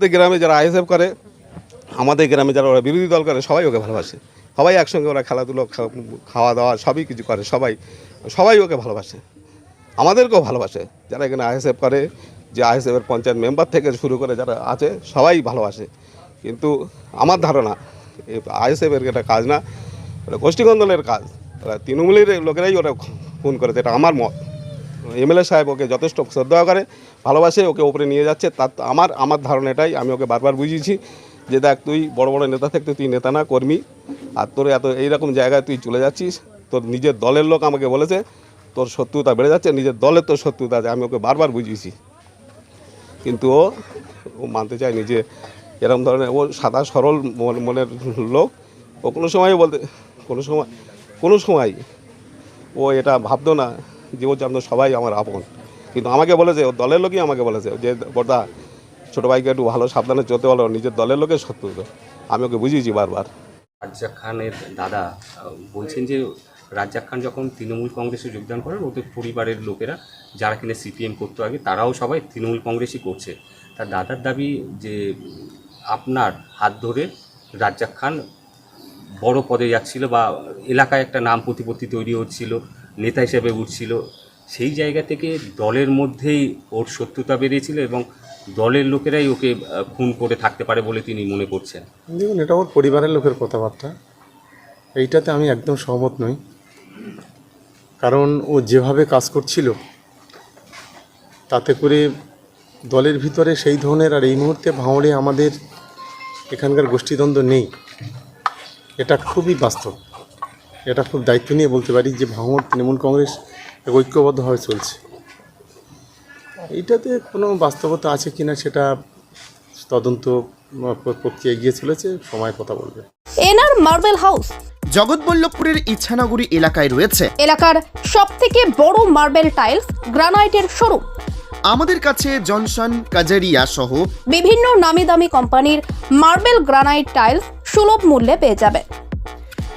আমাদের গ্রামে যারা আইএসএফ করে, আমাদের গ্রামে যারা ওরা বিরোধী দল করে, সবাই ওকে ভালোবাসে। সবাই একসঙ্গে ওরা খেলাধুলো খাওয়া দাওয়া সবই কিছু করে, সবাই সবাই ওকে ভালোবাসে। আমাদেরকেও ভালোবাসে। যারা এখানে আইএসএফ করে, যে আইএসএফের পঞ্চায়েত মেম্বার থেকে শুরু করে যারা আছে, সবাই ভালোবাসে। কিন্তু আমার ধারণা আইএসএফের এটা কাজ না ওটা গোষ্ঠীকন্দলের কাজ। তৃণমূলের লোকেরাই ওরা খুন করেছে, এটা আমার মত। এমএলএ সাহেব ওকে যথেষ্ট শ্রদ্ধা করে, ভালোবাসে, ওকে ওপরে নিয়ে যাচ্ছে। তার আমার আমার ধারণা এটাই, আমি ওকে বারবার বুঝিয়েছি যে দেখ, তুই বড় বড় নেতা থাকতে তুই নেতা না, কর্মী। আর তোর এত, এইরকম জায়গায় তুই চলে যাচ্ছিস, তোর নিজের দলের লোক আমাকে বলেছে, তোর শত্রুতা বেড়ে যাচ্ছে, নিজের দলের তোর শত্রুতা আছে, আমি ওকে বারবার বুঝিয়েছি। কিন্তু ও ও মানতে চায়নি যে এরকম ধরনের, ও সাদা, সরল মনের লোক। ও কোনো সময় বলতে, কোনো সময় কোনো সময় ও এটা ভাবতো না জানতো সবাই আমার আপন। কিন্তু আমাকে বলেছে, ও দলের লোকই আমাকে বলেছে, যে বর্দা, ছোটো ভাইকে একটু ভালো সাবধানে চলতে বলো, নিজের দলের লোকের তো। আমি ওকে বুঝিয়েছি বারবার। রাজ্জাক খানের দাদা বলছেন যে রাজ্জাক খান যখন তৃণমূল কংগ্রেসে যোগদান করেন, ওদের পরিবারের লোকেরা যারা কিনা সিপিএম করতো আগে, তারাও সবাই তৃণমূল কংগ্রেসই করছে। তার দাদার দাবি যে আপনার হাত ধরে রাজ্জাক খান বড় পদে যাচ্ছিল বা এলাকায় একটা নাম প্রতিপত্তি তৈরি হচ্ছিল নেতা হিসেবে উঠছিল। সেই জায়গা থেকে দলের মধ্যেই ওর শত্রুতা বেড়েছিল এবং দলের লোকেরাই ওকে খুন করে থাকতে পারে বলে তিনি মনে করছেন। দেখুন, এটা ওর পরিবারের লোকের কথাবার্তা। এইটাতে আমি একদম সহমত নই। কারণ ও যেভাবে কাজ করছিল, তাতে করে দলের ভিতরে সেই ধরনের আর এই মুহূর্তে ভাঙড়ে আমাদের এখানকার গোষ্ঠীদ্বন্দ্ব নেই। এটা খুবই বাস্তব। এটা খুব দায়িত্ব নিয়ে বলতে পারি যে ভাঙড় তৃণমূল কংগ্রেস ঐক্যবদ্ধভাবে চলছে। এইটাতে কোনো বাস্তবতা আছে কিনা সেটা তদন্ত প্রক্রিয়া এগিয়ে চলেছে সময় কথা বলবে। NR marble house. জগৎবল্লভপুরের ইচ্ছানগরী এলাকায় রয়েছে। এলাকার সব থেকে বড় মার্বেল টাইলস গ্রানাইটের শোরুম। আমাদের কাছে জনসন কাজারিয়া সহ বিভিন্ন নামি দামি কোম্পানির মার্বেল গ্রানাইট টাইলস সুলভ মূল্যে পেয়ে যাবেন।